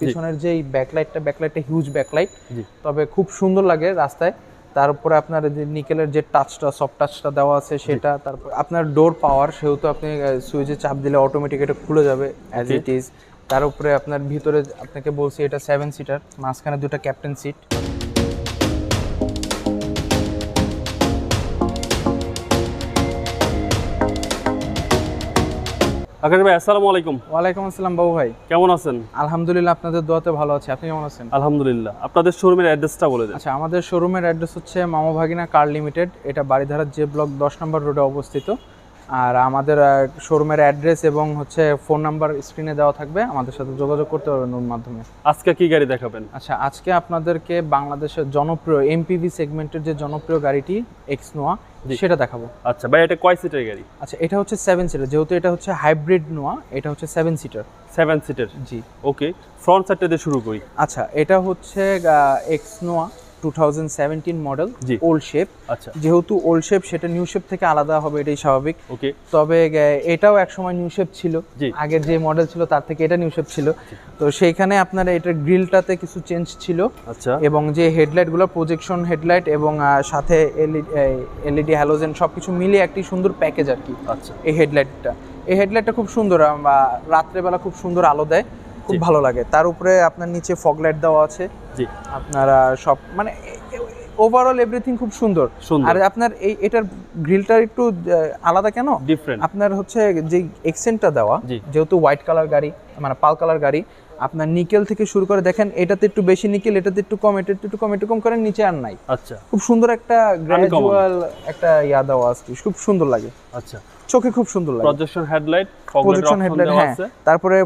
পিছনের যে ব্যাকলাইটটা ব্যাকলাইটটা huge backlight তবে খুব সুন্দর লাগে রাস্তায়। তার উপরে আপনার যে নিকেলের যে টাচটা সফট টাচটা দেওয়া আছে সেটা তারপর আপনার ডোর পাওয়ার সেহেতু আপনি সুইচে চাপ দিলে অটোমেটিক এটা খুলে যাবে অ্যাজ ইট ইজ তার উপরে আপনার ভিতরে আপনাকে বলছি এটা সেভেন সিটার মাঝখানে দুটো ক্যাপ্টেন সিট আকাশ ভাই আসসালামু আলাইকুম। ওয়ালাইকুম আসসালাম বাবু ভাই। কেমন আছেন? আলহামদুলিল্লাহ আপনাদের দোয়াতে ভালো আছি। আপনি কেমন আছেন? আলহামদুলিল্লাহ। আপনাদের শোরুমের অ্যাড্রেসটা বলে দেন। আচ্ছা আমাদের শোরুমের অ্যাড্রেস হচ্ছে মামা ভাগিনা কার লিমিটেড এটা বাড়িধারার যে ব্লক দশ নম্বর রোডে অবস্থিত। আর আমাদের শোরুমের অ্যাড্রেস এবং হচ্ছে ফোন নাম্বার স্ক্রিনে দেওয়া থাকবে। আমাদের সাথে যোগাযোগ করতে পারবেন ওর মাধ্যমে। আজকে কি গাড়ি দেখাবেন? আচ্ছা আজকে আপনাদেরকে বাংলাদেশের জনপ্রিয় এমপিভি সেগমেন্টের যে জনপ্রিয় গাড়িটি এক্স নোয়া সেটা দেখাবো। আচ্ছা ভাই এটা কয় সিটের গাড়ি? আচ্ছা এটা হচ্ছে সেভেন সিটার যেহেতু এটা হচ্ছে হাইব্রিড নোয়া এটা হচ্ছে সেভেন সিটার সেভেন সিটের জি। ওকে ফ্রন্ট সাইডটা দিয়ে শুরু করি। আচ্ছা এটা হচ্ছে X Noah two thousand seventeen model জি। ওল্ড শেপ আচ্ছা। যেহেতু ওল্ড শেপ সেটা নিউ শেপ থেকে আলাদা হবে এটাই স্বাভাবিক। ওকে তবে এটাও একসময় নিউ শেপ ছিল। আগের যে মডেল ছিল তার থেকে এটা নিউ শেপ ছিল। তো সেইখানে আপনার এটার গ্রিলটাতে কিছু চেঞ্জ ছিল। আচ্ছা। এবং যে হেডলাইটগুলো প্রজেকশন হেডলাইট এবং সাথে এলইডি হ্যালোজেন সব কিছু মিলিয়ে একটি সুন্দর প্যাকেজ আর কি। আচ্ছা। এই হেডলাইটটা এই হেডলাইটটা খুব সুন্দর আহ, রাত্রেবেলা খুব সুন্দর আলো দেয়। খুব। ভালো লাগে। তার উপরে আপনার নিচে ফগ লাইট দেওয়া আছে। জি। আপনারা সব মানে ওভারঅল এভরিথিং খুব সুন্দর। আর আপনার এই এটার গ্রিলটা একটু আলাদা কেন? ডিফারেন্ট আপনার হচ্ছে যে এক্সেন্টটা দেওয়া যেহেতু হোয়াইট কালার গাড়ি মানে পাল কালার গাড়ি আপনার নিকেল থেকে শুরু করে দেখেন এটাতে একটু বেশি নিকেল এটাতে একটু কম এটাতে একটু কম একটু কম করেন নিচে আর নাই। আচ্ছা। খুব সুন্দর একটা গ্র্যাজুয়াল একটা ইয়া দেওয়া আছে খুব সুন্দর লাগে। আচ্ছা। চোখে খুব সুন্দর লাগে। প্রজেকশন হেডলাইট প্রজেকশন হেডলাইট হ্যাঁ। তারপরে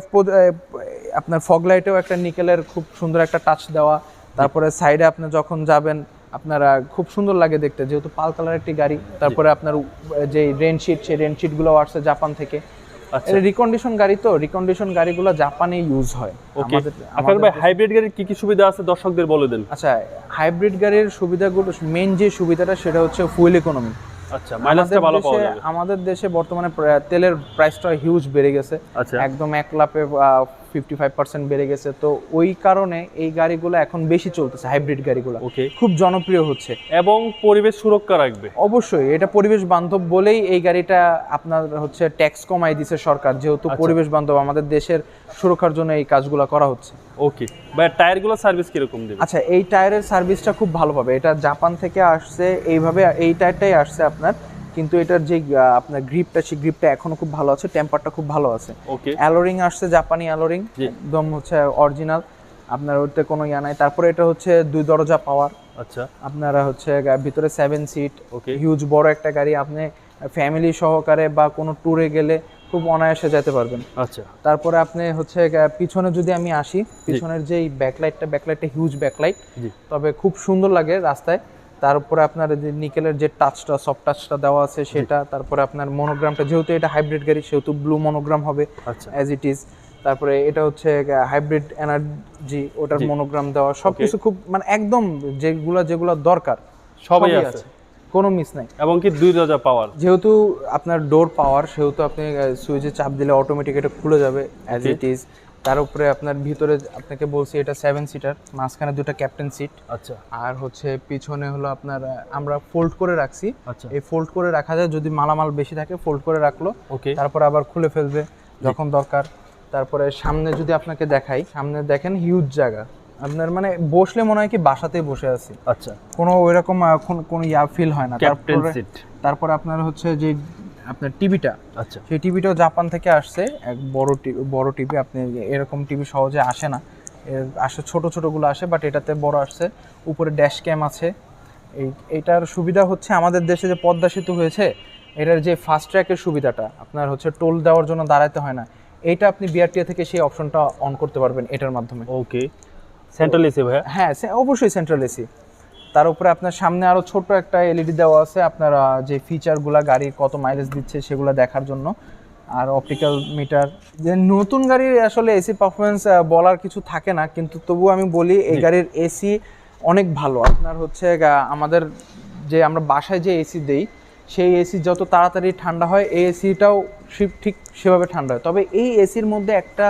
আপনার ফগ লাইটেও একটা নিকেলের খুব সুন্দর একটা টাচ দেওয়া। তারপরে সাইডে আপনি যখন যাবেন আপনারা খুব সুন্দর লাগে দেখতে যেহেতু পাল কালার একটি গাড়ি। তারপরে আপনার যে রেনশিট সেই রেনশিটগুলো আসছে জাপান থেকে। আচ্ছা। রিকন্ডিশন গাড়ি তো রিকন্ডিশন গাড়িগুলো জাপানে ইউজ হয়। ওকে আমাদের- ভাই হাইব্রিড গাড়ির কি কি সুবিধা আছে? দর্শকদের বলে দেন। আচ্ছা হাইব্রিড গাড়ির সুবিধাগুলো মেন যে সুবিধাটা সেটা হচ্ছে ফুয়েল ইকোনমি আচ্ছা মাইলেজটা ভালো পাওয়া যাবে। আমাদের দেশে বর্তমানে তেলের প্রাইসটা হিউজ বেড়ে গেছে। আচ্ছা। একদম এক লাপে ফিফটি ফাইভ পার্সেন্ট বেড়ে গেছে। তো ওই কারণে এই গাড়িগুলো এখন বেশি চলতেছে হাইব্রিড গাড়িগুলো। ওকে খুব জনপ্রিয় হচ্ছে। এবং পরিবেশ সুরক্ষা রাখবে। অবশ্যই এটা পরিবেশ বান্ধব বলেই এই গাড়িটা আপনার হচ্ছে ট্যাক্স কমাই দিছে সরকার যেহেতু আচ্ছা। পরিবেশ বান্ধব আমাদের দেশের সুরক্ষার জন্য এই কাজগুলো করা হচ্ছে। ওকে ভাই টায়ারগুলো সার্ভিস কীরকম দেবে? আচ্ছা এই টায়ারের সার্ভিসটা খুব ভালো পাবে। এটা জাপান থেকে আসছে এইভাবে এই টায়ারটাই আসছে আপনার। কিন্তু এটার যে আপনার গ্রিপটা সেই গ্রিপটা এখনও খুব ভালো আছে টেম্পারটা খুব ভালো আছে। ওকে অ্যালোরিং আসছে জাপানি অ্যালোরিং একদম হচ্ছে অরিজিনাল আপনার ওতে কোনো ইয়া নাই। তারপরে এটা হচ্ছে দুই দরজা পাওয়ার আচ্ছা। আপনারা হচ্ছে ভিতরে সেভেন সিট ওকে হিউজ বড় একটা গাড়ি। আপনি ফ্যামিলি সহকারে বা কোনো ট্যুরে গেলে খুব অনায়াসে যেতে পারবেন। আচ্ছা। তারপরে আপনি হচ্ছে পিছনে যদি আমি আসি পিছনের যেই ব্যাকলাইটটা ব্যাকলাইটটা হিউজ ব্যাকলাইট তবে খুব সুন্দর লাগে রাস্তায়। তার উপরে আপনার যে নিকেলের যে টাচটা সফট টাচটা দেওয়া আছে সেটা তারপরে আপনার মনোগ্রামটা যেহেতু এটা হাইব্রিড গাড়ি সেহেতু ব্লু মনোগ্রাম হবে অ্যাজ ইট ইজ তারপরে এটা হচ্ছে হাইব্রিড এনার্জি ওটার মনোগ্রাম দেওয়া সবকিছু খুব মানে একদম যেগুলা যেগুলা দরকার সবই সবই আছে। কোনো মিস নাই। এবং কি দুই দরজা পাওয়ার যেহেতু আপনার ডোর পাওয়ার সেহেতু আপনি সুইচে চাপ দিলে অটোমেটিক এটা খুলে যাবে অ্যাজ ইট ইজ তার উপরে আপনার ভিতরে আপনাকে বলছি এটা সেভেন সিটার মাঝখানে দুটো ক্যাপ্টেন সিট আচ্ছা। আর হচ্ছে পিছনে হলো আপনার আমরা ফোল্ড করে রাখছি। আচ্ছা। এই ফোল্ড করে রাখা যায় যদি মালামাল বেশি থাকে ফোল্ড করে রাখল। ওকে। তারপর আবার খুলে ফেলবে যখন দরকার। তারপরে সামনে যদি আপনাকে দেখাই সামনে দেখেন হিউজ জায়গা। আপনার মানে বসলে মনে হয় কি বাসাতেই বসে আছি। আচ্ছা। কোনো ওইরকম কোন- ইয়া ফিল হয় না। তারপরে সিট তারপর আপনার হচ্ছে যে আপনার টিভিটা। আচ্ছা। সেই টিভিটাও জাপান থেকে আসছে। এক বড় টিভি বড় টিভি আপনি এরকম টিভি সহজে আসে না। এর আসে ছোট ছোটগুলো আসে বাট এটাতে বড় আসছে। উপরে ড্যাশ ক্যাম আছে। এই এটার সুবিধা হচ্ছে আমাদের দেশে যে পদ্মা সেতু হয়েছে এটার যে ফাস্ট ট্র্যাকের সুবিধাটা আপনার হচ্ছে টোল দেওয়ার জন্য দাঁড়াতে হয় না। এইটা আপনি বিআরটিএ থেকে সেই অপশনটা অন করতে পারবেন এটার মাধ্যমে। ওকে সেন্ট্রাল এসি ভাইয়া? হ্যাঁ সে- অবশ্যই সেন্ট্রাল এসি তার উপরে আপনার সামনে আরও ছোট একটা এলইডি দেওয়া আছে আপনার যে ফিচারগুলা গাড়ির কত মাইলেজ দিচ্ছে সেগুলো দেখার জন্য। আর অপটিক্যাল মিটার যে নতুন গাড়ির আসলে এসি পারফরমেন্স বলার কিছু থাকে না কিন্তু তবু আমি বলি এই গাড়ির এসি অনেক ভালো। আপনার হচ্ছে আমাদের যে আমরা বাসায় যে এসি দেই সেই এসি যত তাড়াতাড়ি ঠান্ডা হয় এই এসিটাও ঠিক সেভাবে ঠান্ডা হয়। তবে এই এসির মধ্যে একটা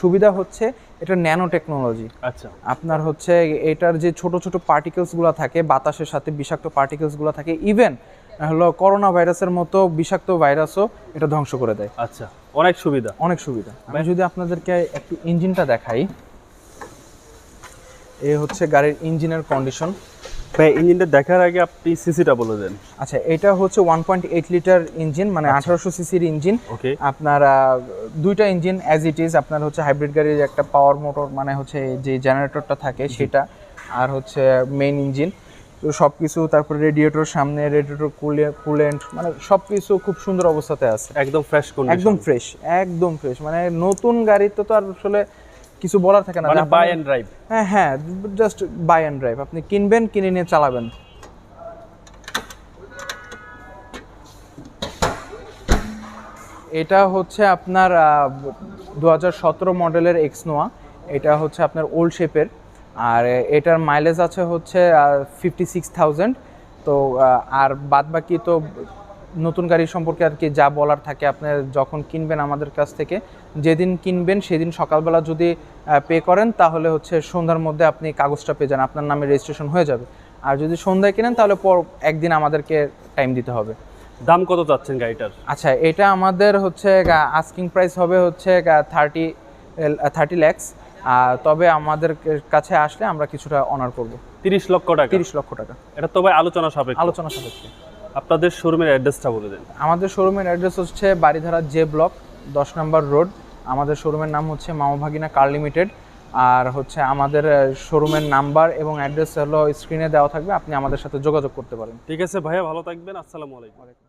সুবিধা হচ্ছে এটা ন্যানো টেকনোলজি আচ্ছা। আপনার হচ্ছে এটার যে ছোট ছোট পার্টিকেলসগুলো থাকে বাতাসের সাথে বিষাক্ত পার্টিকেলসগুলো থাকে ইভেন হলো করোনা ভাইরাসের মতো বিষাক্ত ভাইরাসও এটা ধ্বংস করে দেয়। আচ্ছা অনেক সুবিধা। অনেক সুবিধা। আমি যদি আপনাদেরকে একটু ইঞ্জিনটা দেখাই এ হচ্ছে গাড়ির ইঞ্জিনের কন্ডিশন ভাই ইঞ্জিনটা দেখার আগে আপনি সিসিটা বলে দেন। আচ্ছা এটা হচ্ছে one point eight litre engine মানে আঠারোশো সিসির ইঞ্জিন। আপনার দুইটা ইঞ্জিন অ্যাজ ইট ইজ আপনার হচ্ছে হাইব্রিড গাড়ির একটা পাওয়ার মোটর মানে হচ্ছে যে জেনারেটরটা থাকে সেটা আর হচ্ছে মেইন ইঞ্জিন। তো সব কিছু তারপরে রেডিয়েটর সামনে রেডিয়েটর কুলেন্ট মানে সব কিছু খুব সুন্দর অবস্থাতে আছে। একদম ফ্রেশ একদম ফ্রেশ একদম ফ্রেশ মানে নতুন গাড়িতে তো আর আসলে কিছু বলার থাকে না। বাই এন্ড ড্রাইভ হ্যাঁ হ্যাঁ জাস্ট বাই অ্যান্ড ড্রাইভ আপনি কিনবেন কিনে নিয়ে চালাবেন। এটা হচ্ছে আপনার দু হাজার সতেরো মডেলের এক্স নোয়া এটা হচ্ছে আপনার ওল্ড শেপের আর এটার মাইলেজ আছে হচ্ছে ফিফটি সিক্স থাউজেন্ড তো আর বাদ বাকি তো নতুন গাড়ি সম্পর্কে আর কি যা বলার থাকে আপনার যখন কিনবেন আমাদের কাছ থেকে যেদিন কিনবেন সেদিন সকালবেলা যদি পে করেন তাহলে হচ্ছে সন্ধ্যার মধ্যে আপনি কাগজটা পেয়ে যান আপনার নামে রেজিস্ট্রেশন হয়ে যাবে। আর যদি সন্ধ্যায় কিনেন তাহলে পর একদিন আমাদেরকে টাইম দিতে হবে। দাম কত চাচ্ছেন গাড়িটার? আচ্ছা এটা আমাদের হচ্ছে আস্কিং প্রাইস হবে হচ্ছে থার্টি থার্টি ল্যাক্স তবে আমাদের কাছে আসলে আমরা কিছুটা অনার করব। তিরিশ লক্ষ টাকা? তিরিশ লক্ষ টাকা। এটা তবে আলোচনা সাপেক্ষ। আলোচনা সাপেক্ষে। আপনাদের শোরুমের অ্যাড্রেসটা বলে দেন। আমাদের শোরুমের অ্যাড্রেস হচ্ছে বাড়িধারা জে ব্লক দশ নম্বর রোড। আমাদের শোরুমের নাম হচ্ছে মামাভাগিনা কার লিমিটেড। আর হচ্ছে আমাদের শোরুমের নাম্বার এবং অ্যাড্রেস হলো স্ক্রিনে দেওয়া থাকবে। আপনি আমাদের সাথে যোগাযোগ করতে পারেন। ঠিক আছে ভাইয়া ভালো থাকবেন। আসসালামু আলাইকুম।